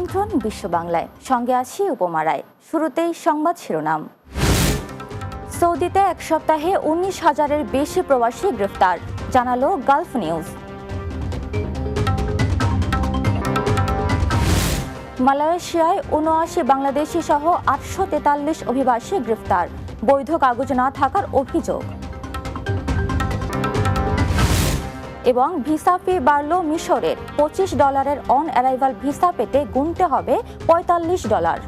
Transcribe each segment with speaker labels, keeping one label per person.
Speaker 1: আমন্ত্রণ বিশ্ব বাংলায় সঙ্গে আছি উপমারায় শুরুতেই সংবাদ শিরোনাম সৌদিতে এক সপ্তাহে উনিশ হাজারের বেশি প্রবাসী গ্রেফতার জানালো গালফ নিউজ মালয়েশিয়ায় উনআশি বাংলাদেশি সহ আটশো তেতাল্লিশ অভিবাসী গ্রেফতার বৈধ কাগজ না থাকার অভিযোগ এবং ভিসা ফি বাড়ল মিশরের পঁচিশ ডলারের অন অ্যারাইভাল ভিসা পেতে গুনতে হবে পঁয়তাল্লিশ ডলার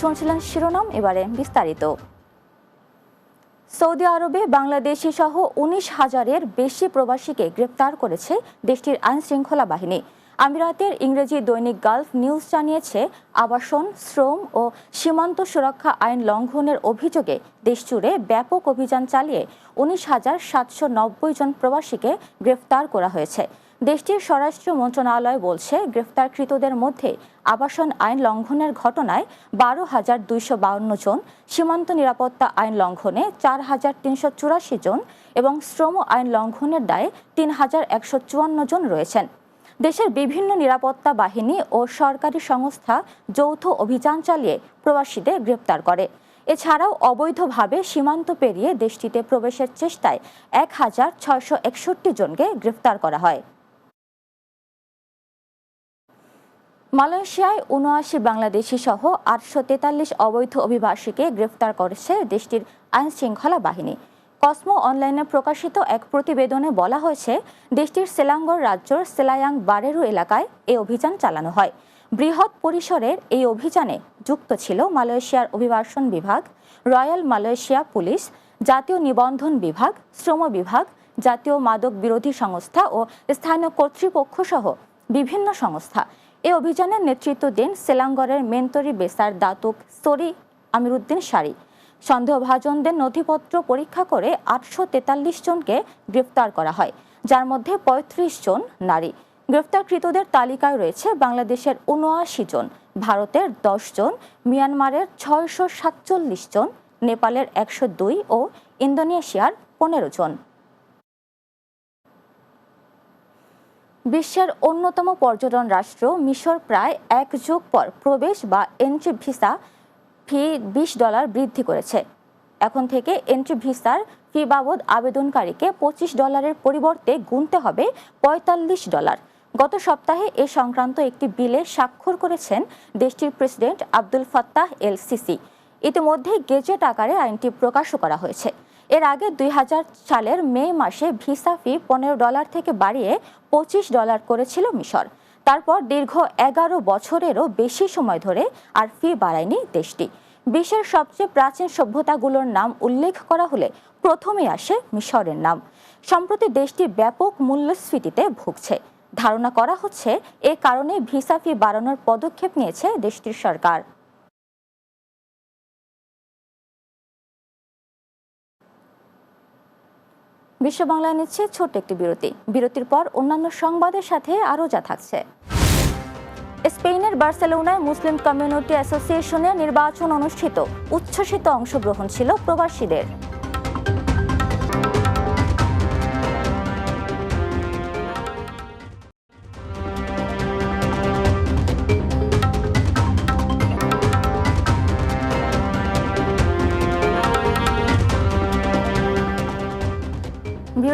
Speaker 1: শুনছিলেন শিরোনাম এবারে বিস্তারিত সৌদি আরবে বাংলাদেশি সহ উনিশ হাজারের বেশি প্রবাসীকে গ্রেপ্তার করেছে দেশটির আইনশৃঙ্খলা বাহিনী আমিরাতের ইংরেজি দৈনিক গালফ নিউজ জানিয়েছে আবাসন শ্রম ও সীমান্ত সুরক্ষা আইন লঙ্ঘনের অভিযোগে দেশজুড়ে ব্যাপক অভিযান চালিয়ে উনিশ হাজার সাতশো নব্বই জন প্রবাসীকে গ্রেফতার করা হয়েছে দেশটির স্বরাষ্ট্র মন্ত্রণালয় বলছে গ্রেফতারকৃতদের মধ্যে আবাসন আইন লঙ্ঘনের ঘটনায় বারো হাজার দুইশো বাউন্ন জন সীমান্ত নিরাপত্তা আইন লঙ্ঘনে চার হাজার তিনশো চুরাশি জন এবং শ্রম আইন লঙ্ঘনের দায়ে তিন হাজার একশো চুয়ান্ন জন রয়েছেন দেশের বিভিন্ন নিরাপত্তা বাহিনী ও সরকারি সংস্থা যৌথ অভিযান চালিয়ে প্রবাসীদের গ্রেপ্তার করে এছাড়াও অবৈধভাবে সীমান্ত পেরিয়ে দেশটিতে প্রবেশের চেষ্টায় এক হাজার একষট্টি জনকে গ্রেফতার করা হয় মালয়েশিয়ায় উনআশি বাংলাদেশি সহ আটশো তেতাল্লিশ অবৈধ অভিবাসীকে গ্রেফতার করেছে দেশটির আইনশৃঙ্খলা বাহিনী কসমো অনলাইনে প্রকাশিত এক প্রতিবেদনে বলা হয়েছে দেশটির সেলাঙ্গর রাজ্যর সেলায়াং বারেরু এলাকায় এই অভিযান চালানো হয় বৃহৎ পরিসরের এই অভিযানে যুক্ত ছিল মালয়েশিয়ার অভিবাসন বিভাগ রয়্যাল মালয়েশিয়া পুলিশ জাতীয় নিবন্ধন বিভাগ শ্রম বিভাগ জাতীয় মাদক বিরোধী সংস্থা ও স্থানীয় কর্তৃপক্ষ সহ বিভিন্ন সংস্থা এই অভিযানের নেতৃত্ব দেন সেলাঙ্গরের Menteri Besar Datuk Seri Amirudin Shari সন্দেহভাজনদের নথিপত্র পরীক্ষা করে আটশো তেতাল্লিশ জনকে গ্রেফতার করা হয় যার মধ্যে ৩৫ জন নারী গ্রেফতারকৃতদের তালিকায় রয়েছে বাংলাদেশের উনআশি জন ভারতের দশ জন মিয়ানমারের ছয়শো সাতচল্লিশ জন নেপালের একশো দুই ও ইন্দোনেশিয়ার পনেরো জন বিশ্বের অন্যতম পর্যটন রাষ্ট্র মিশর প্রায় এক যুগ পর প্রবেশ বা এন্ট্রি ভিসা ফি বিশ ডলার বৃদ্ধি করেছে এখন থেকে এন্ট্রি ভিসার ফি বাবদ আবেদনকারীকে পঁচিশ ডলারের পরিবর্তে গুনতে হবে পঁয়তাল্লিশ ডলার গত সপ্তাহে এ সংক্রান্ত একটি বিলে স্বাক্ষর করেছেন দেশটির president Abdul Fattah El Sisi ইতিমধ্যে গেজেট আকারে আইনটি প্রকাশ করা হয়েছে এর আগে দুই সালের মে মাসে ভিসা ফি পনেরো ডলার থেকে বাড়িয়ে পঁচিশ ডলার করেছিল মিশর তারপর দীর্ঘ এগারো বছরেরও বেশি সময় ধরে আর ফি বাড়ায়নি দেশটি বিশ্বের সবচেয়ে প্রাচীন সভ্যতাগুলোর নাম উল্লেখ করা হলে প্রথমে আসে মিশরের নাম সম্প্রতি দেশটি ব্যাপক মূল্যস্ফীতিতে ভুগছে ধারণা করা হচ্ছে এ কারণে ভিসা ফি বাড়ানোর পদক্ষেপ নিয়েছে দেশটির সরকার বিশ্ব বাংলা নিচ্ছে ছোট্ট একটি বিরতি বিরতির পর অন্যান্য সংবাদের সাথে আরও যা থাকছে স্পেনের বার্সেলোনায় মুসলিম কমিউনিটি অ্যাসোসিয়েশনের নির্বাচন অনুষ্ঠিত উচ্ছ্বসিত অংশগ্রহণ ছিল প্রবাসীদের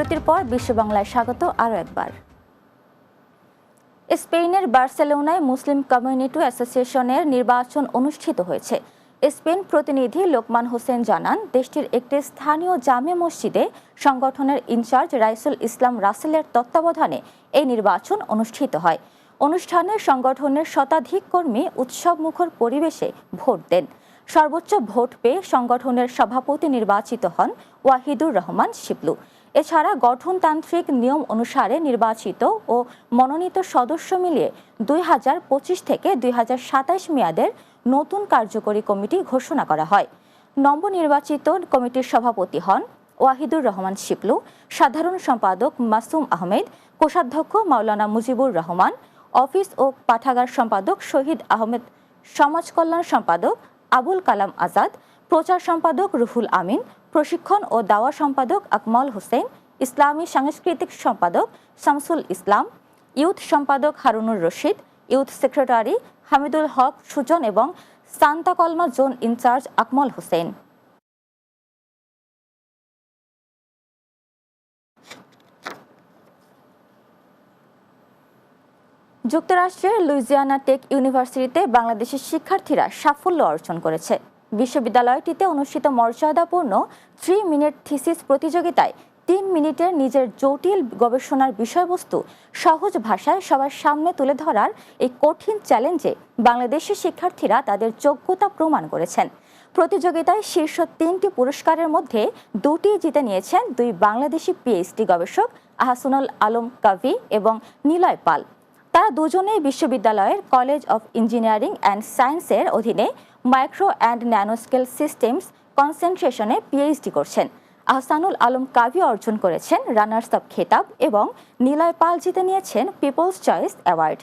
Speaker 1: বিরতির পর বিশ্ব বাংলায় স্বাগত আরও একবার স্পেনের বার্সেলোনায় মুসলিম কমিউনিটি অ্যাসোসিয়েশনের নির্বাচন অনুষ্ঠিত হয়েছে স্পেন প্রতিনিধি লোকমান হোসেন জানান দেশটির একটি স্থানীয় জামে মসজিদে সংগঠনের ইনচার্জ রাইসুল ইসলাম রাসেলের তত্ত্বাবধানে এই নির্বাচন অনুষ্ঠিত হয় অনুষ্ঠানে সংগঠনের শতাধিক কর্মী উৎসবমুখর পরিবেশে ভোট দেন সর্বোচ্চ ভোট পেয়ে সংগঠনের সভাপতি নির্বাচিত হন ওয়াহিদুর রহমান শিবলু এছাড়া গঠনতান্ত্রিক নিয়ম অনুসারে নির্বাচিত ও মনোনীত সদস্য মিলিয়ে দুই হাজার পঁচিশ থেকে দুই হাজার মেয়াদের নতুন কার্যকরী কমিটি ঘোষণা করা হয় নবনির্বাচিত কমিটির সভাপতি হন ওয়াহিদুর রহমান শিপলু সাধারণ সম্পাদক মাসুম আহমেদ কোষাধ্যক্ষ মাওলানা মুজিবুর রহমান অফিস ও পাঠাগার সম্পাদক শহীদ আহমেদ সমাজ কল্যাণ সম্পাদক আবুল কালাম আজাদ প্রচার সম্পাদক রুহুল আমিন প্রশিক্ষণ ও দাওয়া সম্পাদক আকমল হোসেন ইসলামী সাংস্কৃতিক সম্পাদক শামসুল ইসলাম ইউথ সম্পাদক হারুনুর রশিদ ইউথ সেক্রেটারি হামিদুল হক সুজন এবং সান্তাকলমা জোন ইনচার্জ আকমল হোসেন যুক্তরাষ্ট্রের লুইজিয়ানা টেক ইউনিভার্সিটিতে বাংলাদেশের শিক্ষার্থীরা সাফল্য অর্জন করেছে বিশ্ববিদ্যালয়টিতে অনুষ্ঠিত মর্যাদাপূর্ণ থ্রি মিনিট থিসিস প্রতিযোগিতায় তিন মিনিটের নিজের জটিল গবেষণার বিষয়বস্তু সহজ ভাষায় সবার সামনে তুলে ধরার এই কঠিন চ্যালেঞ্জে বাংলাদেশের শিক্ষার্থীরা তাদের যোগ্যতা প্রমাণ করেছেন প্রতিযোগিতায় শীর্ষ তিনটি পুরস্কারের মধ্যে দুটি জিতে নিয়েছেন দুই বাংলাদেশি পিএইচডি গবেষক আহসানুল আলম কাভি এবং নিলয় পাল তারা দুজনেই বিশ্ববিদ্যালয়ের কলেজ অফ ইঞ্জিনিয়ারিং অ্যান্ড সায়েন্সের অধীনে মাইক্রো অ্যান্ড ন্যানোস্কেল সিস্টেমস কনসেন্ট্রেশনে পিএইচডি করছেন আহসানুল আলম কাভি অর্জন করেছেন রানার্স অব খেতাব এবং নীলয় পাল জিতে নিয়েছেন পিপলস চয়েস অ্যাওয়ার্ড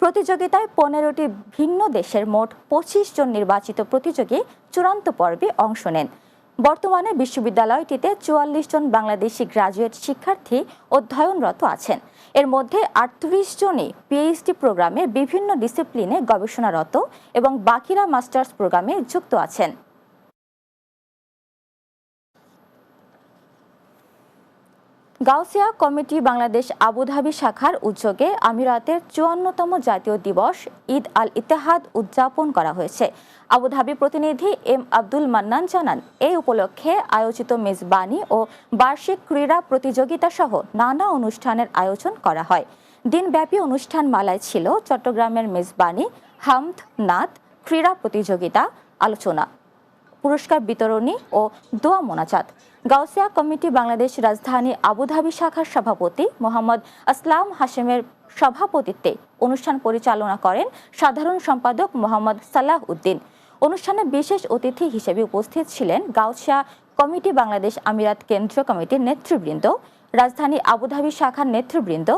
Speaker 1: প্রতিযোগিতায় পনেরোটি ভিন্ন দেশের মোট পঁচিশ জন নির্বাচিত প্রতিযোগী চূড়ান্ত পর্বে অংশ নেন বর্তমানে বিশ্ববিদ্যালয়টিতে চুয়াল্লিশ জন বাংলাদেশি গ্রাজুয়েট শিক্ষার্থী অধ্যয়নরত আছেন এর মধ্যে আটত্রিশ জনই পিএইচডি প্রোগ্রামে বিভিন্ন ডিসিপ্লিনে গবেষণারত এবং বাকিরা মাস্টার্স প্রোগ্রামে যুক্ত আছেন গাউসিয়া কমিটি বাংলাদেশ আবুধাবি শাখার উদ্যোগে আমিরাতের চুয়ান্নতম জাতীয় দিবস ঈদ আল ইতিহাদ উদযাপন করা হয়েছে আবুধাবি প্রতিনিধি এম আব্দুল মান্নান জানান এই উপলক্ষে আয়োজিত মেজবানি ও বার্ষিক ক্রীড়া প্রতিযোগিতা সহ নানা অনুষ্ঠানের আয়োজন করা হয় দিনব্যাপী অনুষ্ঠান মালায় ছিল চট্টগ্রামের মেজবানি হামদ নাথ ক্রীড়া প্রতিযোগিতা আলোচনা পুরস্কার বিতরণী ও দোয়া মোনাজাত গাউসিয়া কমিটি বাংলাদেশ রাজধানী আবুধাবি শাখার সভাপতি মোহাম্মদ আসলাম হাশেমের সভাপতিত্বে অনুষ্ঠান পরিচালনা করেন সাধারণ সম্পাদক মোহাম্মদ সালাহ উদ্দিন অনুষ্ঠানে বিশেষ অতিথি হিসেবে উপস্থিত ছিলেন গাউসিয়া কমিটি বাংলাদেশ আমিরাত কেন্দ্রীয় কমিটির নেতৃবৃন্দ রাজধানী আবুধাবি শাখার নেতৃবৃন্দ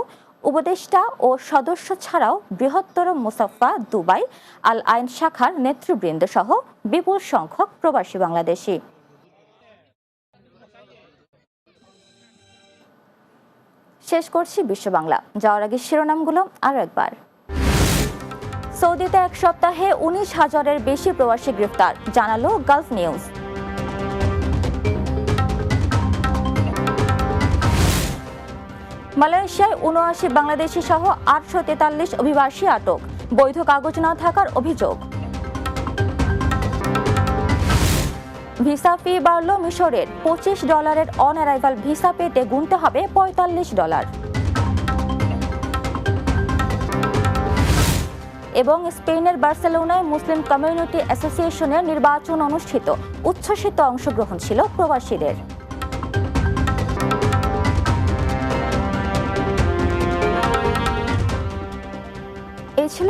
Speaker 1: উপদেষ্টা ও সদস্য ছাড়াও বৃহত্তর মুসাফা দুবাই আল আইন শাখার নেতৃবৃন্দ সহ বিপুল সংখ্যক প্রবাসী বাংলাদেশি শেষ করছি বিশ্ব বাংলা যাওয়ার আগে শিরোনামগুলো আরও একবার সৌদিতে এক সপ্তাহে উনিশ হাজারের বেশি প্রবাসী গ্রেফতার জানালো গালফ নিউজ মালয়েশিয়ায় উনআশি বাংলাদেশি সহ আটশো তেতাল্লিশ অভিবাসী আটক বৈধ কাগজ না থাকার অভিযোগ ভিসা ফি বাড়ল মিশরের পঁচিশ ডলারের অন অ্যারাইভাল ভিসা পেতে গুনতে হবে পঁয়তাল্লিশ ডলার এবং স্পেনের বার্সেলোনায় মুসলিম কমিউনিটি অ্যাসোসিয়েশনের নির্বাচন অনুষ্ঠিত উচ্ছ্বসিত অংশগ্রহণ ছিল প্রবাসীদের